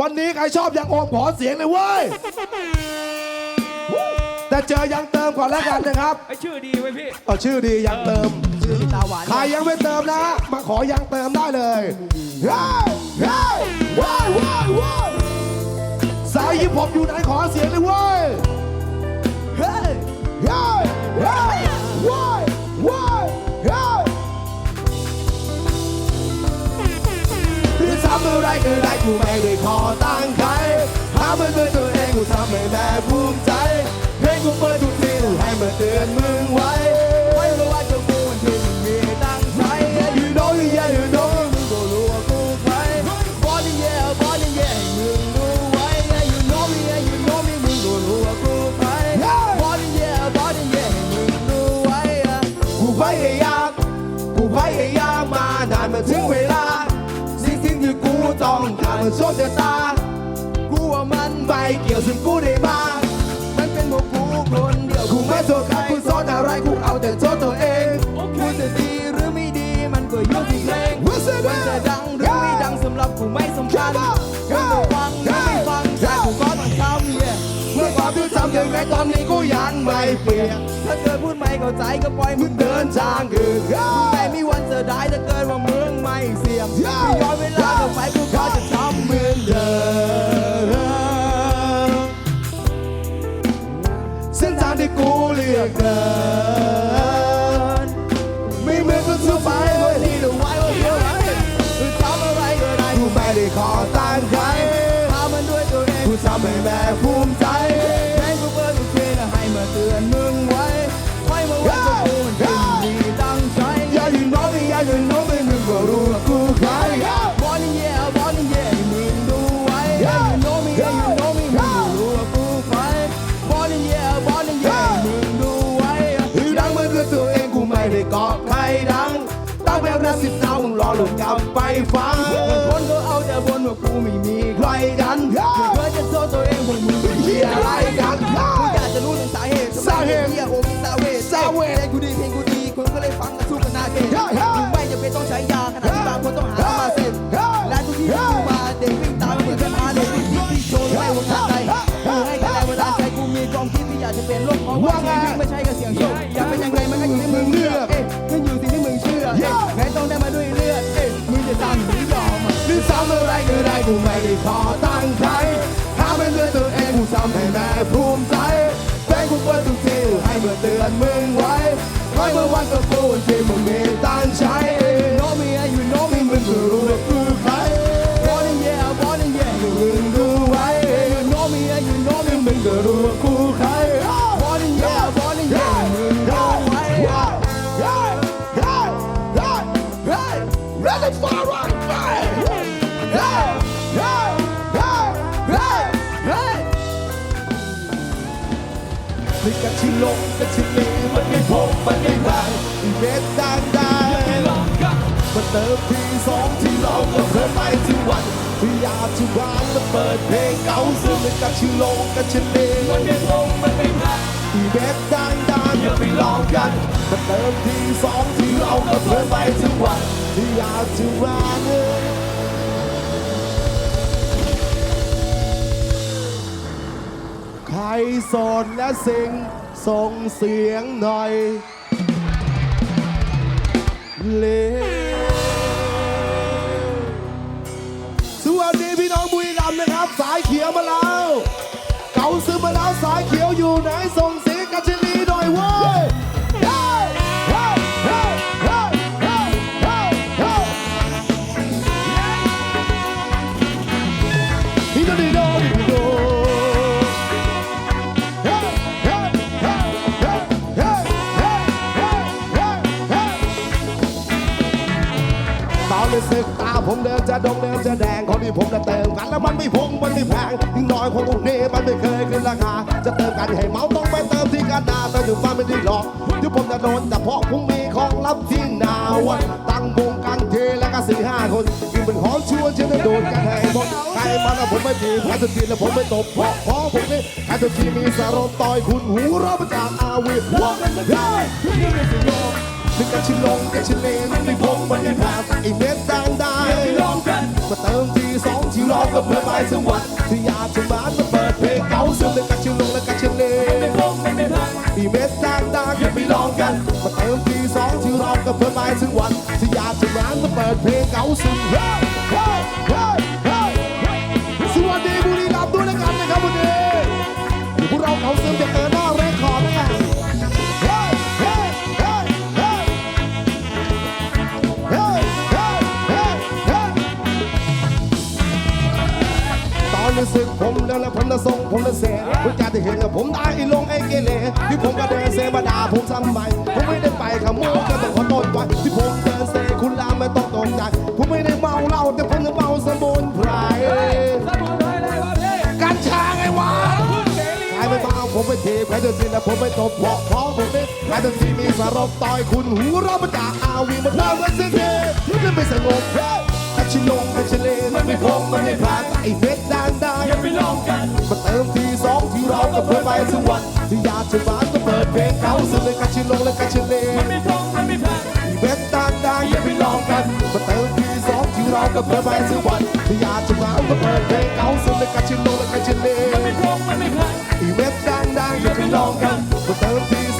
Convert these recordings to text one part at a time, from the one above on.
วันนี้ใครชอบยังโอมขอเสียงเลยเว้ย แต่เจอยังเติมก่อนแล้วกันนะครับไอชื่อดีไว้ยพี่ เอาชื่อดียังเติม ชื่อพี่ตาหวาน ใครยังไม่เติมนะมาขอยังเติมได้เลยเฮ้ยเฮ้ยว้ายว้ายว้ายสายฮิปฮอปอยู่ไหนขอเสียงเลยเว้ยเฮ้ยเฮ้ยเฮ้ยว้ายว้าย ทำอะไรก็ได้กูไม่ได้ขอตั้งใครหามันด้วยตัวเองกูทำให้แม่ภูมิใจ การมันโชคชะตา กูว่ามันไม่เกี่ยวถึงกูได้มามันเป็นพวกกูคนเดียวกูไม่โทษใครกูสอนอะไรกูเอาแต่โทษตัวเองกูจะดีหรือไม่ดีมันก็อยู่ที่เพลง What's that มันจะดังหรือไม่ดังสำหรับกูไม่สำคัญมึงจะฟังหรือไม่ฟังแต่กูก็ต้องทำ yeah เมื่อความที่ทำยังไงตอนนี้กูยังไม่เปลี่ยนถ้าเกิดพูดไม่เข้าใจก็ปล่อยมึงเดิเดินนทางคือมึงไม่มีวันเสียดายถ้าเกิดว่ามึงไม่เสี่ยมไม่ย้อนเวลากลับไป อนเดิมเส้นทางที่กูเลือกเดิน ไม่เหมือนคนทั่วไปไปวันนี้ดูไว้ว่าเดี๋ยวไหนคือทำอะไรก็ได้กูไม่ได้ขอตั้งค์ใครทำมันด้วยตัวเองกูทำให้แม่ภูมิใจแม่งกูเปิดทุกทีนะให้มาเตือนมึงไว้ไว้มาว่ากูมันที่ดีตั้งใจอย่าอยู่น้องอย่าอยู่น้อง หลงกลับไปฟังบางคนก็เอาแต่บนว่ากูไม่มีใครดันเพื่อจะโทษตัวเองพวกมึงเป็นเฮีเหี้ยยอะอะไรไรกักันนกูอยากจะรู้ถึงสาเหตุสาเหตุ พอตั้งใครหาเป็นด้วยตัวเองกูทำให้แม่ภูมิใจแฟนกูเปิดทุกทีให้เมื่อเตือนมึงไว้ไว้เมื่อวันก็พูดที่มึงมีตั้งใจ ติมทีสองที่เราก็เคยไปที่วันที่อยากที่ร้านมาเปิดเพลงเก่าซึ่งเป็นกะชิลงกะชิเลมันไม่พบมันไม่ได้เม็ดดังได้อย่าไปลองกันมาเติมทีสองที่เราก็เคยไปที่วันที่อยากที่ร้านใครโสดและสิงส่งเสียงหน่อยเสายเขียวอยู่ไหนส่งเสียงกัญชลีหน่อยเว้ยเฮ้ยเฮ้ยเฮ้ยเฮ้ยเฮ้ยเฮ้ยเฮ้ยฮิโดดิโดดิโดตอนรู้สึกตาผมเดินจะดงเดินจะแดงคนที่ผมจะเติมกันแล้วมันไม่พงมันไม่แพงยิ่งน้อยคนพวกนี้มันไม่เคย ราคา จะเติมกันให้เมาต้องไปเติมที่กันดาแต่อยู่ฟ้าไม่ได้หรอกเดี๋ยวผมจะโดนแต่เพราะพรุ่งนี้ของลับที่นาวันตั้งวงกันเทแล้วก็สี่ห้าคนกินเป็นหอมชวนฉันจะโดนกันให้หมดใครมาแล้วผมไม่จีใครสุดทีแล้วผมไม่ตบเพราะเพราะผมนี่ใครสุดทีมีสารมต่อยคุณหูราประจากอาวีว่ากันได้นึกกันชิลงกันชิเลนไม่พงมันไม่ผ่าไอเม็ดดังได้ลองกันมาเติมทีสองที่เราก็เพื่อไปสักวันที่อยากจะมา สองที่เราก็เพื่อนไปถึงวันที่อยากจะร้านก็เปิดเพลงเก่าสุดเฮ้ยเฮ้ยเฮ้ยเฮ้ยสวัสดีบุรีรัมย์ด้วยล้กันนะครับวันนี้พวกเราเขาซึ่งจะเจอหน้าเรคคอร์ดนเฮ้ยเฮ้ยเฮ้ยเฮ้ยเฮ้ยเฮ้ยเฮ้ยตอนนี้สกผมแล้วแล้วผมจะส่งผมจะเสียเพื่อจะได้เห็นกับผมได้ลงไอ้เกเรที่ผมก็ะเด็ ไปทีใครจะสินะผมไม่ตบบอกเพราะผมไม่ใครจะสิมีสารบต่อยคุณหูเรามาจากอาวีมาเล่ากันสิเท่ที่ไม่สงบเฮ้ยกัชิลงกัชิเลมันไม่พงมันไม่พลาดไอ้เม็ดดังได้อย่าไปลองกันมาเติมทีสองที่เราก็เพื่อไปสวรรค์ที่อยากจะมาก็เปิดเพลงเขาสุดเลยกัชิลงและกัชิเลไอ้เม็ดดังได้อย่าไปลองกันมาเติมทีสองที่เราก็เพื่อไปสวรรค์ที่อยากจะมาก็เปิดเพลงเขาสุดเลยกัชิ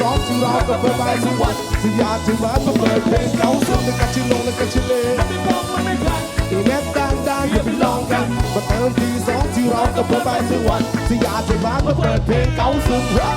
ร้องที่ราวกับเบอร์บายทุกวันสัญญามที่ร้านมเปิดเพลงเก่าสดในการชิลงและการชิลเลมัไม่ต้องมันไม่พลังอีเน็ตดังๆอย่าไปลองกันมาเติมทีสองที่ร้อกับเบอร์บายทุกวันสัญญามที่ร้านมเปิดเพลงเก่าสุดรัก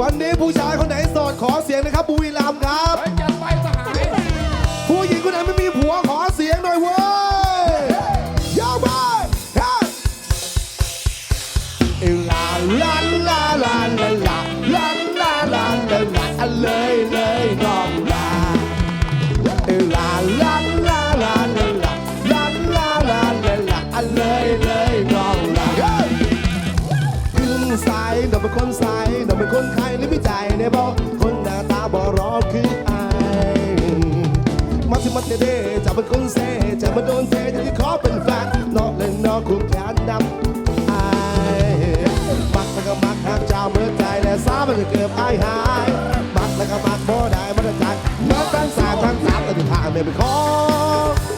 วันนี้ผู้ชายคนไหนโสดขอเสียงนะครับบุรีรัมย์ครับ คนไทยหรือไม่ใจในบอกคนหน้าตาบอรอคือไอายมาสิมันเดจะเป็นคนเซจะมาโดนเทจะที่ขอเป็นแฟนนอกเล่นนอกคุมแขนดำไอมักแล้วก็มักหากเจ้าเมื่อใจและสามันจะเกือบอายหายมักแล้วก็มักบ่ได้มันจะใจมักทั้งสามทั้งสามแต่ที่ทาไม่ไปขอ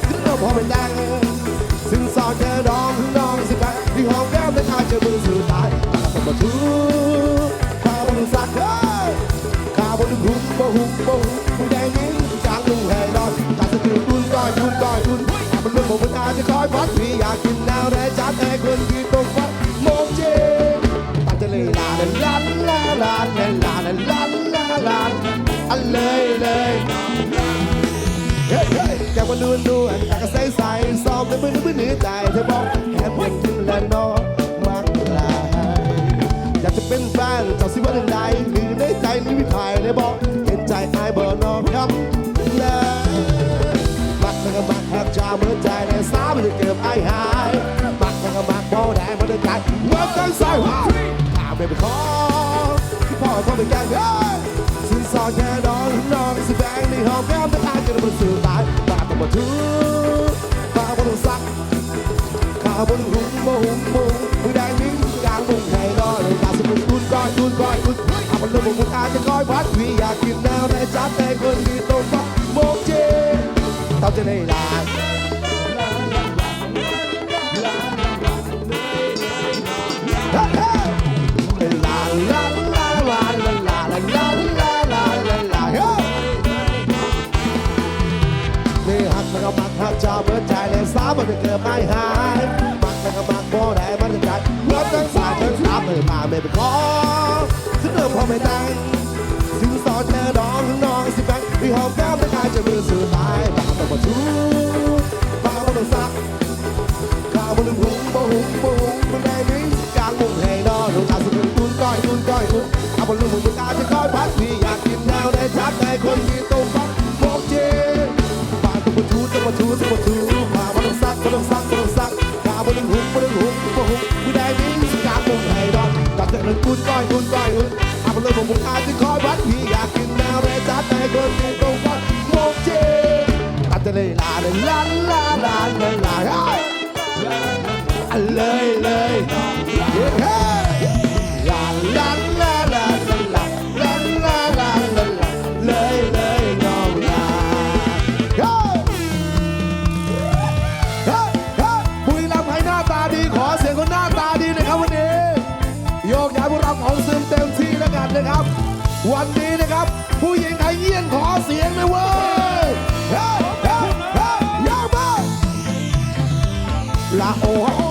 ถึงเราพอเป็นดังซึ่งสอดเจอดองถึงดองสิบแปดที่หอมแก้มและทาเจอมือสื่อตายตาต้องมาทูข้ bông Mùi đen nhí sáng lù hè đôi Ta sẽ tự tuôn coi tuôn coi tuôn Mình luôn một mình ta sẽ khói phát Vì à kim nào để chát e quên khi bông phát Một chê Ta sẽ lì là lên lan la lan Lên là lên lan la lan Anh lê lê Hey, hey. Chào con luôn luôn, ta có say say Sao tới bên nước bên nữ tài thế bóng Hẹp mình nhưng là nó ากจะเป็นแฟนจากสิวันใดหรือในใจนี่ไม่ถ่ายเลยบอก บอร์น้องครับนะมักแล้วก็มักหักจาเมื่อใจในสาวมันจะเก็บไอายหายมักแล้วก็มักบ่ได้มันจะใจเมื่อกันใส่หัวข้าไม่ไปขอพ่อพ่อไปแกล้งเฮ้ยสินสอดแค่นอนนอนสิแบงในห้องแก้มจะตายจะมันสื่อตายตาต้องมาถือตาบนสักข้าบนหุ่มโมหุ่มโมมื ลาลาลาลาลาลาลาเฮ้นี่หักแล้วก็มักหักจาเมื่อใจเลยสามันจะเกิดไม่หายมักแล้วก็มักบ่ได้มันจะจเมื่อทั้งสายทั้งสามเลยมาไม่ไปขอถึงเริ่มพอไม่แต่ง คนมีตรงฟังโมเจมาต้องมาทูต้องมาทูต้องมาทูมาบ่ต้องซักบ่ต้องซักบ่ต้องซักมาบ่ต้องหุบบ่ต้องหุบบ่หุบกูได้มีสกาตรงไหนดอกตัดแต่นั้นกูก้อยกูก้อยอุ่นอาบเลยผมผมอาจจะคอยวัดพี่อยากกินแนวไรจัดในคนมีตรงฟังโมเจตัดแต่เลยลาเลยลาลาลาลาลาเลยเลยน้องลา นะครับ วันนี้นะครับ ผู้หญิงไทยเยี่ยนขอเสียงเลยเว้ยเฮ้ยเฮ้ยเฮ้ยยาวมาลาออฮะโอ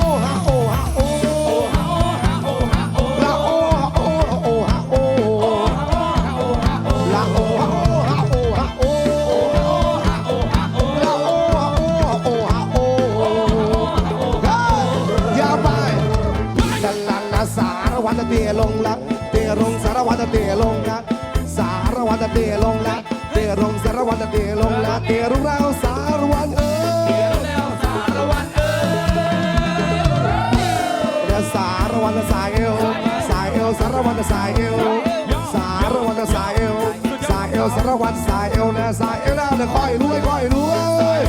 ายเอวนะสายเอวนะเดี๋ยวค่อยรวยค่อยรวย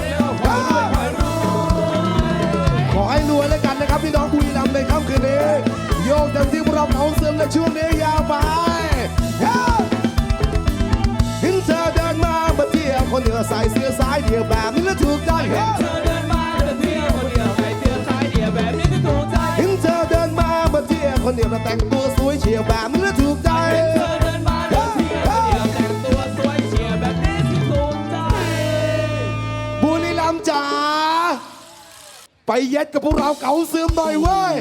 ขอให้รวยแล้วกันนะครับพี่น้องบุรีรัมย์ในค่ำคืนนี้โยกเต็มที่พวกเราเผาเสริมในช่วงนี้ยาวไปเฮ้ยเห็นเธอเดินมามาเที่ยวคนเดียวใส่เสื้อสายเดียวแบบนี้แล้วถูกใจเห็นเธอเดินมามาเที่ยวคนเดียวแล้วแต่งตัวสวยเฉียวแบบนี้แล้วถูกใจ ไปเย็ดกับพวกเราเก๋าเสื่อมหน่อยเว้ย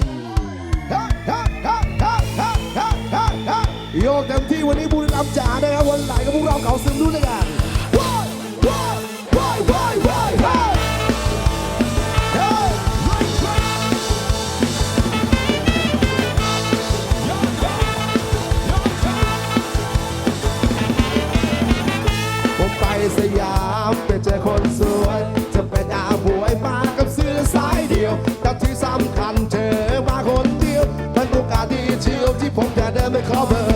โยกเต็มที่วันนี้บุรีรัมย์จ๋านะครับวันไหลกับพวกเราเก่าซึมด้วยกันว้ายว้ายว้ายว้ายว้าย ที่สำคัญเธอมาคนเดียวมันโอกาสดีเชียวที่ผมจะเดินไปขอเบอร์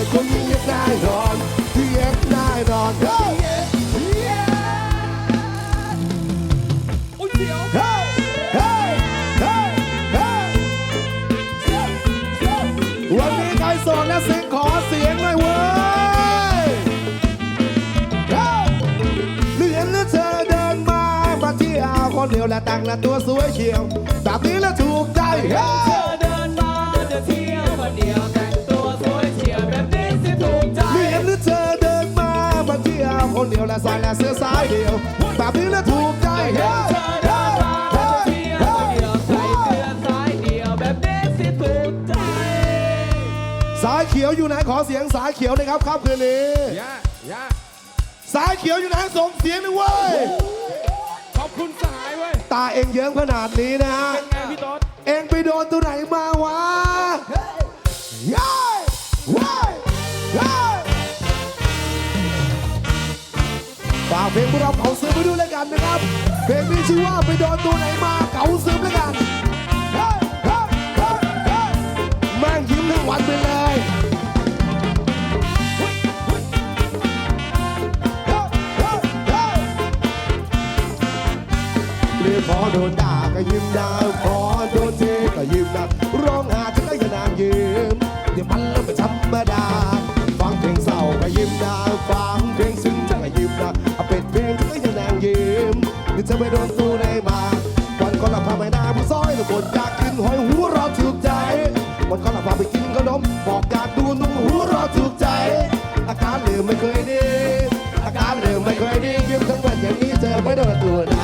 น่นอนไอ้คนนี้เย็ดแน่นอนเย็ดแน่นอนเฮ้ยเฮ้ยเฮ้ยเฮ้ยเฮ้ยวันนี้ใครโสดและเสียงขอเสียงหน่อยเว้ยเฮ้ยหรือเห็นหรือเธอเดินมามาที่อาคนเดียวและต่งหน้าตัวสวยเขียวแบบนี้แล้วถูกใจเฮ้ย เดียวและใส่และเสื้อสายเดียวแบบนี้แล้วถูกใจเฮ้ยเธอเดินมาจะเที่ยวคนเดียวใส่เสื้อสายเดียวแบบนี้สิถูกใจสายเขียวอยู่ไหนขอเสียงสายเขียวหนะครับครับคืนนี้ย่าย่าสายเขียวอยู่ไหนส่งเสียงหน่อยเว้ยขอบคุณสหายเว้ยตาเองเยิ้มขนาดนี้นะฮะเป็นไงพี่ต๊อดเองไปโดนตัวไหนมาวะย้า เพลงพวกเราเผาซื้อไปด้วยแล้วกันนะครับ เพลงนี้ชื่อว่าไปโดนตัวไหนมาเผาซื้อแล้วกันเฮ้ยเฮ้ยเฮ้ยเฮ้ยแม่งยิ้มทั้งวันไปเลยเรียกพอโดนด่าก็ยิ้มได้พอโดนเทก็ยิ้มได้ร้องหาฉันก็ย่นงยิ้ม มเดี๋ยวจะไม่โดนตู้ในมาวันก่อนเราพาไปหน้าผู้ซอยแล้วบนอยากกินหอยหัวเราถูกใจวันก่อนเราพาไปกินขนมบอกอยากดูนุ่มหัวเราถูกใจ อาการลืมไม่เคยดีอาการลืมไม่เคยดียิ้มทั้งวันอย่างนี้เจอไม่โดนตัวไหน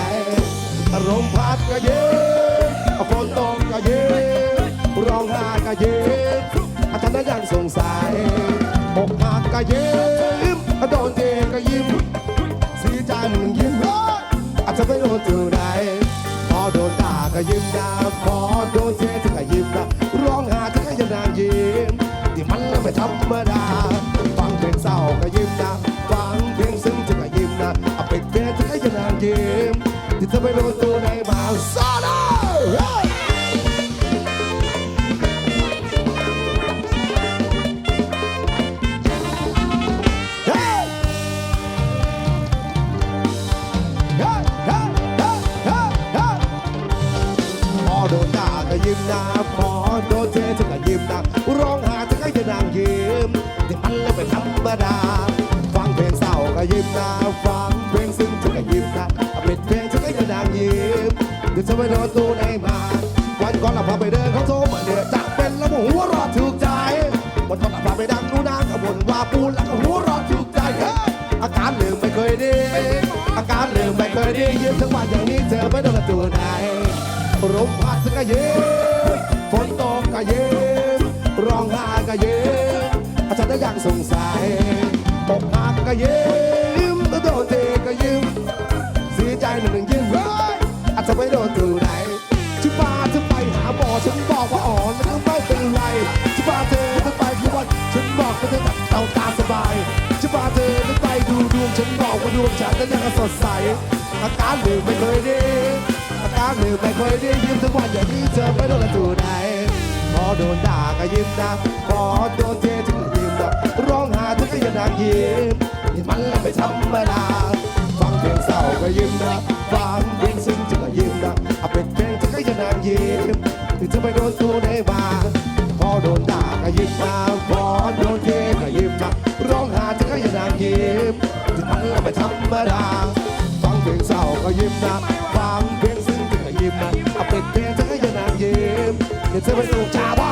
อารมณ์พัดก็เย็นฝนตกก็เย็นร้องไห้ก็เย็นอาจารย์นั้นยังสงสัยอกหักก็เย็น ยิ้มนะพอโดนเทถึงก็ยิ้มนะร้องหาถึงก็ยังนางยิ้มที่มันไม่ธรรมดาฟังเพลงเศร้าก็ยิ้มนะฟังเพลงซึ้งถึงก็ยิ้มนะเอาเป็นเพลงถึงก็ยังนางยิ้มที่เธอไม่รู้ตัวใน นะฟังเพลงซึ้งเธอก็ยิ้มนะเป็นเพลงเธอก็ยังนางยิ้มเดี๋ยวเธอไปโดนตัวในมาวันก่อนเราพาไปเดินเขาโทรมาเนี่ยจากเป็นแล้วหัวรอดถูกใจวันก่อนเราพาไปดังนูนางก็บ่นว่าปูแล้วก็หัวรอดถูกใจเฮ้อาการลืมไม่เคยดีอาการลืมไม่เคยดียืนทั้งวันอย่างนี้เธอไม่โดนตัวไหนลมพัดก็เย็นฝนตกก็เย็นร้องไห้ก็เย็นอาจารย์ได้ยังสงสัยอกหักก็เย็น โดนเทก็ยิ้มเสียใจหนึ่งหนึ่งยิ้มเฮ้ยอาจจะไม่โดนตัวไหนที่พาเธอไปหาหมอฉันบอกว่าอ่อนแล้วก็ไม่เป็นไรที่พาเธอไปที่วัดฉันบอกว่าเธอตัดเตาตาสบายที่พาเธอไปดูดวงฉันบอกว่าดวงฉันนั้นยังสดใสอาการลืมไม่เคยดีอาการลืมไม่เคยดียิ้มทุกวันอย่างนี้เธอไม่โดนตัวไหนพอโดนด่าก็ยิ้มนะพอโดนเทถึงก็ยิ้มนะร้องไห้ถึงก็ยังนางยิ้ม มันละไม่ธรรมดาฟังเพลงเศร้าก็ยิ้มนะฟังเพลงซึ้งจะก็ยิ้มนะเอาเป็นเพลงจะก็ยังนางยิ้มถึงจะไปโดนตัวไหนมาพอโดนด่าก็ยิ้มนะพอโดนเทก็ยิ้มนะร้องห้จะก็ยังนางยิ้มถึงมันไม่ธรรมดาฟังเพลงเศร้าก็ยิ้มนะฟังเพลงซึ้งจะก็ยิ้มนะเอาเป็นเพลงจะก็ยังนางยิ้มเดี๋ยวจะไปสูบชาบ้า